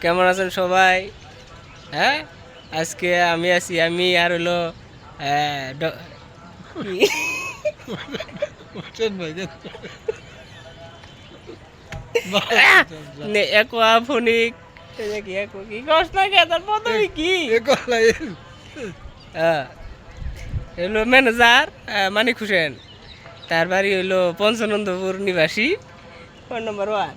কেমন আছেন সবাই? হ্যাঁ? আজকে আমি আছি আমি আর হলো কি? নে অ্যাকোয়াফোনিক কি aqua- কি কস না তার পদবি কি? হ্যাঁ হলো ম্যানেজার মানিক হোসেন। তার বাড়ি হইল পঞ্চানন্দপুর নিবাসী ফোন নম্বর ওয়ান।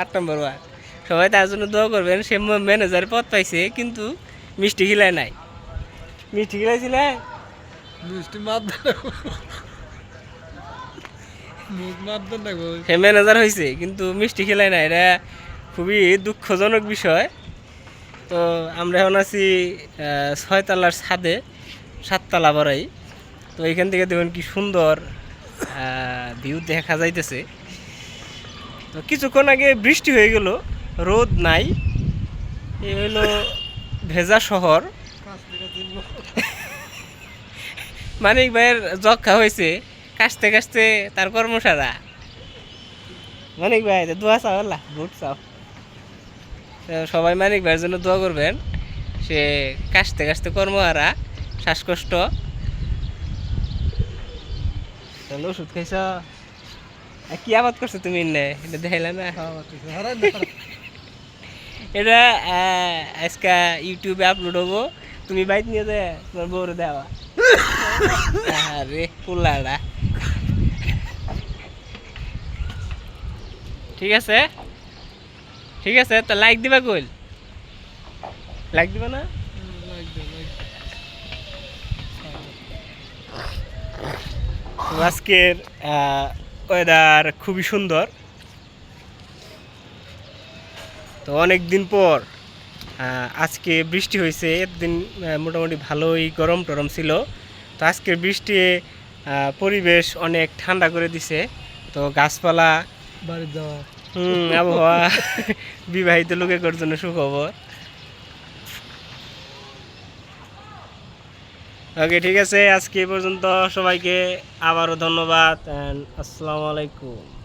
আট নম্বর ওয়ার্ড। সবাই তার জন্য দোয়া করবেন সে ম্যানেজার পদ পাইছে কিন্তু মিষ্টি খিলায় নাই। মিষ্টি খিলাইছিলে? মিষ্টি দেখব সে ম্যানেজার হয়েছে কিন্তু মিষ্টি খিলায় নাই। এটা খুবই দুঃখজনক বিষয়। তো আমরা এখন আছি ছয়তলার ছাদে সাততলা বড়াই। তো এখান থেকে দেখুন কি সুন্দর ভিউ দেখা যাইতেছে। তো কিছুক্ষণ আগে বৃষ্টি হয়ে গেল, রোদ নাই। এ হলো ভেজা শহর। মানিক ভাইয়ের যক্ষা হয়েছে, কাশতে কাশতে তার কর্মসারা মানিক ভাই দোয়া চাও, আল্লাহ, ভোট চাও। সবাই মানিক ভাইয়ের জন্য দোয়া করবেন। সে কাশতে কাশতে কর্মহারা, শ্বাসকষ্ট। ওষুধ খাইছ? কি আবাদ করছ তুমি নে? এটা দেখাইলা না? এটা আহ, আজকে ইউটিউবে আপলোড হব। তুমি বাইক নিয়ে যে তোমার বউরে দেওয়া। আরে পুলাড়া ঠিক আছে? ঠিক আছে তো লাইক দিবা কইল লাইক দিবা না? আজকের ওয়েদার খুবই সুন্দর। তো অনেক দিন পর আজকে বৃষ্টি হয়েছে একদিন মোটামুটি ভালোই গরম টরম ছিল। তো আজকের বৃষ্টি আহ, পরিবেশ অনেক ঠান্ডা করে দিছে। তো গাছপালা বাড়ি যাওয়া। হুম আবহাওয়া বিবাহিত লোকের জন্য সুখবর। ওকে ঠিক আছে আজকে পর্যন্ত সবাইকে আবারও ধন্যবাদ অ্যান্ড আসসালামু আলাইকুম।